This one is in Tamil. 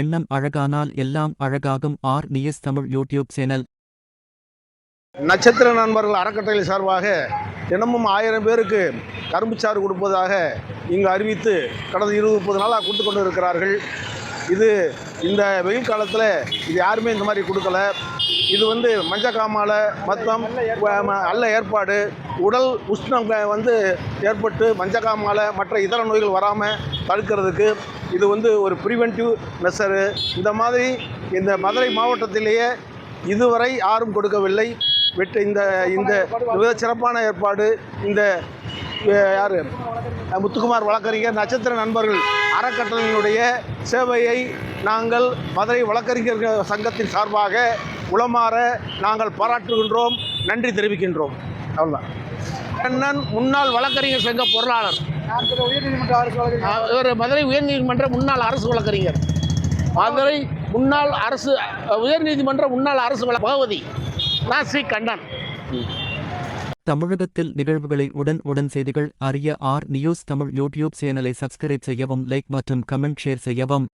எண்ணம் அழகானால் எல்லாம் அழகாகும். R. News Tamil YouTube channel. நட்சத்திர நண்பர்கள் அறக்கட்டளை சார்பாக தினமும் ஆயிரம் பேருக்கு கரும்பு சாறு கொடுப்பதாக இங்கு அறிவித்து கடந்த இருபது முப்பது நாளாக கொடுத்து கொண்டு இருக்கிறார்கள் இது இந்த வெயில் காலத்தில் இது யாருமே இந்த மாதிரி கொடுக்கல. இது வந்து மஞ்சக்காமால மத்தம் அல்ல ஏற்பாடு உடல் உஷ்ணம் வந்து ஏற்பட்டு மஞ்சக்காமால மற்ற இதர நோய்கள் வராமல் தடுக்கிறதுக்கு இது வந்து ஒரு ப்ரிவென்டிவ் மெஷரு இந்த மாதிரி இந்த மதுரை மாவட்டத்திலேயே இதுவரை யாரும் கொடுக்கவில்லை. வெட்டு இந்த இந்த மிக சிறப்பான ஏற்பாடு. இந்த யார்? முத்துக்குமார் வழக்கறிஞர். நட்சத்திர நண்பர்கள் அறக்கட்டளையினுடைய சேவையை நாங்கள் மதுரை வழக்கறிஞர்கள் சங்கத்தின் சார்பாக உளமாற நாங்கள் பாராட்டுகின்றோம் நன்றி தெரிவிக்கின்றோம். அவ்வளோதான் கண்ணன் முன்னாள் வழக்கறிஞர் சங்க பொருளாளர். இவர் மதுரை உயர்நீதிமன்ற முன்னாள் அரசு வழக்கறிஞர். மதுரை முன்னாள் அரசு உயர்நீதிமன்ற முன்னாள் அரசு வழ பகவதி நான் ஸ்ரீ கண்ணன். தமிழகத்தில் நிகழ்வுகளை உடன் உடன் செய்திகள் அறிய ஆர் நியூஸ் தமிழ் யூடியூப் சேனலை சப்ஸ்கிரைப் செய்யவும் லைக் மற்றும் கமெண்ட் ஷேர் செய்யவும்.